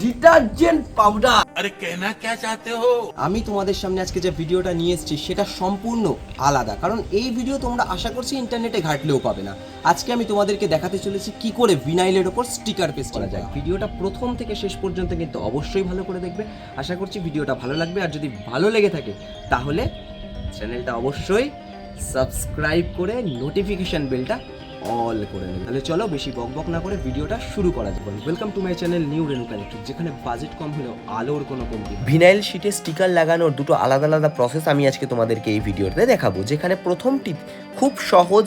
Detergent powder. আরে কেনা কে চাতে হো? আমি তোমাদের সামনে আজকে যে ভিডিওটা নিয়ে এসেছি সেটা সম্পূর্ণ আলাদা। কারণ এই ভিডিও তোমরা আশা করছি ইন্টারনেটে ঘাটলেও পাবে না। আজকে আমি তোমাদেরকে দেখাতে চলেছি কি করে ভিনাইলের ওপর স্টিকার পেস্ট করা যায়। ভিডিওটা প্রথম থেকে শেষ পর্যন্ত কিন্তু অবশ্যই ভালো করে দেখবে। আশা করছি ভিডিওটা ভালো লাগবে। আর যদি ভালো লেগে থাকে তাহলে চ্যানেলটা অবশ্যই সাবস্ক্রাইব করে নোটিফিকেশন বেলটা অল করে নেবে। তাহলে চলো বেশি বক বক না করে ভিডিওটা শুরু করা যাবে welcome to my channel new Renu electric যেখানে বাজেট কম হলেও আলোর কোনো কমতি নেই। ভিনাইল শিটে স্টিকার লাগানোর দুটো আলাদা আলাদা প্রসেস আমি আজকে তোমাদেরকে এই ভিডিওতে দেখাবো, যেখানে প্রথমটি খুব সহজ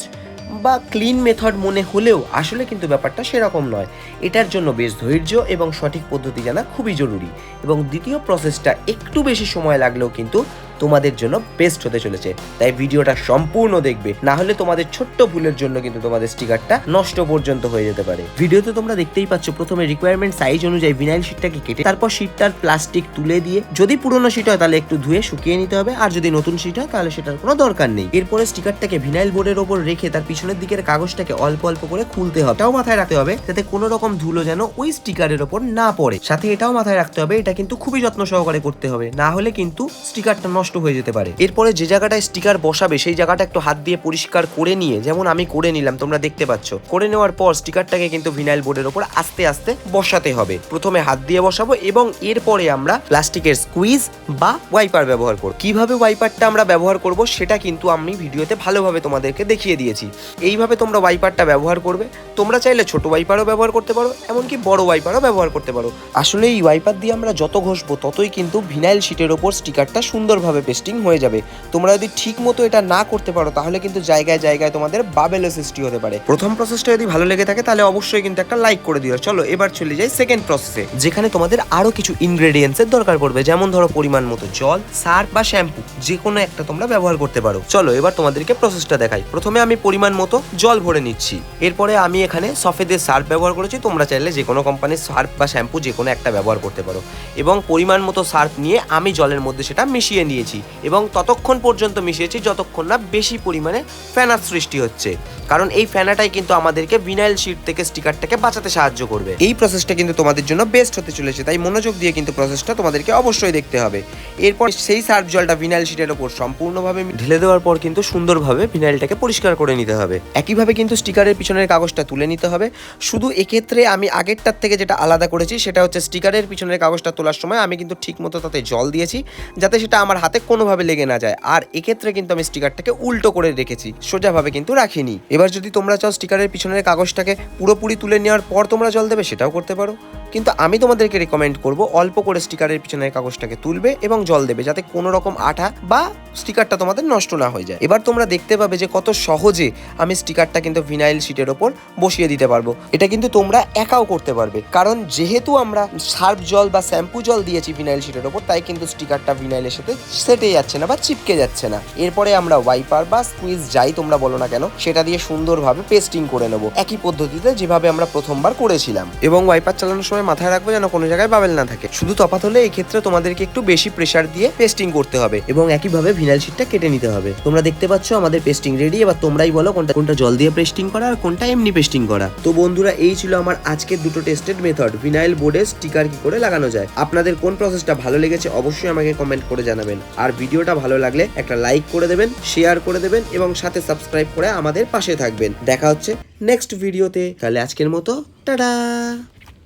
বা ক্লিন মেথড মনে হলেও আসলে কিন্তু ব্যাপারটা সেরকম নয়। এটার জন্য বেশ ধৈর্য এবং সঠিক পদ্ধতি জানা খুবই জরুরি। এবং দ্বিতীয় প্রসেসটা একটু বেশি সময় লাগলেও কিন্তু তোমাদের জন্য বেস্ট হতে চলেছে। তাই ভিডিওটা সম্পূর্ণ দেখবে। না হলে তোমাদের ছোট্ট ভুলের জন্য কিন্তু তোমাদের স্টিকারটা নষ্ট পর্যন্ত হয়ে যেতে পারে। ভিডিওতে তোমরা দেখতেই পাচ্ছ, প্রথমে রিকোয়ারমেন্ট সাইজ অনুযায়ী ভিনাইল শিটটাকে কেটে, তারপর শিটটার প্লাস্টিক তুলে দিয়ে, যদি পুরনো শিট হয় তাহলে একটু ধুয়ে শুকিয়ে নিতে হবে, আর যদি নতুন শিট হয় তাহলে সেটার কোনো দরকার নেই। এরপরে স্টিকারটাকে ভিনাইল বোর্ডের ওপর রেখে তার পিছনের দিকের কাগজটাকে অল্প অল্প করে খুলতে হবে। এটাও মাথায় রাখতে হবে যাতে কোনো রকম ধুলো যেন ওই স্টিকারের ওপর না পড়ে। সাথে এটাও মাথায় রাখতে হবে, এটা কিন্তু খুবই যত্ন সহকারে করতে হবে। না হলে কিন্তু স্টিকারটা নষ্ট হয়ে যেতে পারে। এরপরে যে জায়গাটায় স্টিকার বসাবে, সেই জায়গাটা একটু হাত দিয়ে পরিষ্কার করে নিয়ে, যেমন আমি করে নিলাম, তোমরা দেখতে পাচ্ছ। করে নেওয়ার পর স্টিকারটাকে কিন্তু ভিনাইল বোর্ডের ওপর আস্তে আস্তে বসাতে হবে। প্রথমে হাত দিয়ে বসাবো এবং এরপরে আমরা প্লাস্টিকের স্কুইজ বা ওয়াইপার ব্যবহার করব। কীভাবে ওয়াইপারটা আমরা ব্যবহার করব, সেটা কিন্তু আমি ভিডিওতে ভালোভাবে তোমাদেরকে দেখিয়ে দিয়েছি। এইভাবে তোমরা ওয়াইপারটা ব্যবহার করবে। তোমরা চাইলে ছোট ওয়াইপারও ব্যবহার করতে পারো, এমনকি বড় ওয়াইপারও ব্যবহার করতে পারো। আসলে এই ওয়াইপার দিয়ে আমরা যত ঘষবো, ততই কিন্তু ভিনাইল শিটের ওপর স্টিকারটা সুন্দরভাবে পেস্টিং হয়ে যাবে? তোমরা যদি ঠিক মতো এটা না করতে পারো, তাহলে কিন্তু জায়গায় জায়গায় তোমাদের বাবেলের সৃষ্টি হতে পারে। প্রথম প্রসেসটা যদি ভালো লেগে থাকে, তাহলে অবশ্যই কিন্তু একটা লাইক করে দিও। চলো, এবার চলে যাই সেকেন্ড প্রসেসে যেখানে তোমাদের আরও কিছু ইনগ্রেডিয়েন্টসের দরকার পড়বে। যেমন ধরো পরিমাণ মতো জল সার্ফ বা শ্যাম্পু যে কোনো একটা তোমরা ব্যবহার করতে পারো। চলো, এবার তোমাদেরকে প্রসেসটা দেখাই। প্রথমে আমি পরিমাণ মতো জল ভরে নিচ্ছি। এরপরে আমি এখানে সফেদের সার্ফ ব্যবহার করেছি। তোমরা চাইলে যে কোনো কোম্পানির সার্ফ বা শ্যাম্পু যে কোনো একটা ব্যবহার করতে পারো। এবং পরিমাণ মতো সার্ফ নিয়ে আমি জলের মধ্যে সেটা মিশিয়ে নিয়েছি। এবং ততক্ষণ পর্যন্ত মিশিয়েছি যতক্ষণ না বেশি পরিমাণে ফ্যানার সৃষ্টি হচ্ছে। কারণ এই ফ্যানাটাই কিন্তু আমাদেরকে ভিনাইল শিট থেকে স্টিকারটাকে বাঁচাতে সাহায্য করবে। এই প্রসেসটা কিন্তু তোমাদের জন্য বেস্ট হতে চলেছে, তাই মনোযোগ দিয়ে কিন্তু প্রসেসটা তোমাদেরকে অবশ্যই দেখতে হবে। এরপর সেই সার্ফ জলটা ভিনাইল শিটের ওপর সম্পূর্ণভাবে ঢেলে দেওয়ার পর কিন্তু সুন্দরভাবে ভিনাইলটাকে পরিষ্কার করে নিতে হবে। একইভাবে কিন্তু স্টিকারের পিছনের কাগজটা তুলে নিতে হবে। শুধু এক্ষেত্রে আমি আগেরটার থেকে যেটা আলাদা করেছি, সেটা হচ্ছে স্টিকারের পিছনের কাগজটা তোলার সময় আমি কিন্তু ঠিকমতো তাতে জল দিয়েছি, যাতে সেটা আমার হাতে কোনোভাবে লেগে না যায়। আর এক্ষেত্রে কিন্তু আমি স্টিকারটাকে উল্টো করে রেখেছি, সোজাভাবে কিন্তু রাখিনি। এবার যদি তোমরা চাও স্টিকারের পিছনের কাগজটাকে পুরোপুরি তুলে নেওয়ার পর তোমরা জল দেবে, সেটাও করতে পারো। কিন্তু আমি তোমাদেরকে রেকমেন্ড করব অল্প করে স্টিকারের পিছনের কাগজটাকে তুলবে এবং জল দেবে যাতে কোনো রকম আঠা বা স্টিকারটা তোমাদের নষ্ট না হয়ে যায়। এবার তোমরা দেখতে পাবে যে কত সহজে আমি স্টিকারটা কিন্তু ভিনাইল শিটের ওপর বসিয়ে দিতে পারব। এটা কিন্তু তোমরা একাও করতে পারবে। কারণ যেহেতু আমরা সার্ফ জল বা শ্যাম্পু জল দিয়েছি ভিনাইল শিটের ওপর, তাই কিন্তু স্টিকারটা ভিনাইলের সাথে সেটে যাচ্ছে না বা চিপকে যাচ্ছে না। এরপরে আমরা ওয়াইপার বা স্কুইজ যাই তোমরা বলো না কেন, সেটা দিয়ে সুন্দরভাবে পেস্টিং করে নেব। একই পদ্ধতিতে যেভাবে আমরা প্রথমবার করেছিলাম। এবং ওয়াইপার চালানোর সময় মাথায় রাখব যেন কোনো জায়গায় বাবেল না থাকে। শুধু তফাত হলে এই ক্ষেত্রে তোমাদেরকে একটু বেশি প্রেশার দিয়ে পেস্টিং করতে হবে এবং একইভাবে ভিনাইল শিটটা কেটে নিতে হবে। তোমরা দেখতে পাচ্ছ আমাদের পেস্টিং রেডি এবার তোমরাই বলো কোনটা কোনটা জল দিয়ে পেস্টিং করা আর কোনটা এমনি পেস্টিং করা। তো বন্ধুরা, এই ছিল আমার আজকের দুটো টেস্টেড মেথড ভিনাইল বোর্ডে স্টিকার কি করে লাগানো যায়। আপনাদের কোন প্রসেসটা ভালো লেগেছে অবশ্যই আমাকে কমেন্ট করে জানাবেন। আর ভিডিওটা ভালো লাগলে একটা লাইক করে দেবেন শেয়ার করে দেবেন এবং সাথে সাবস্ক্রাইব করে আমাদের পাশে থাকবেন। দেখা হচ্ছে নেক্সট ভিডিওতে তাহলে আজকের মতো, টাটা!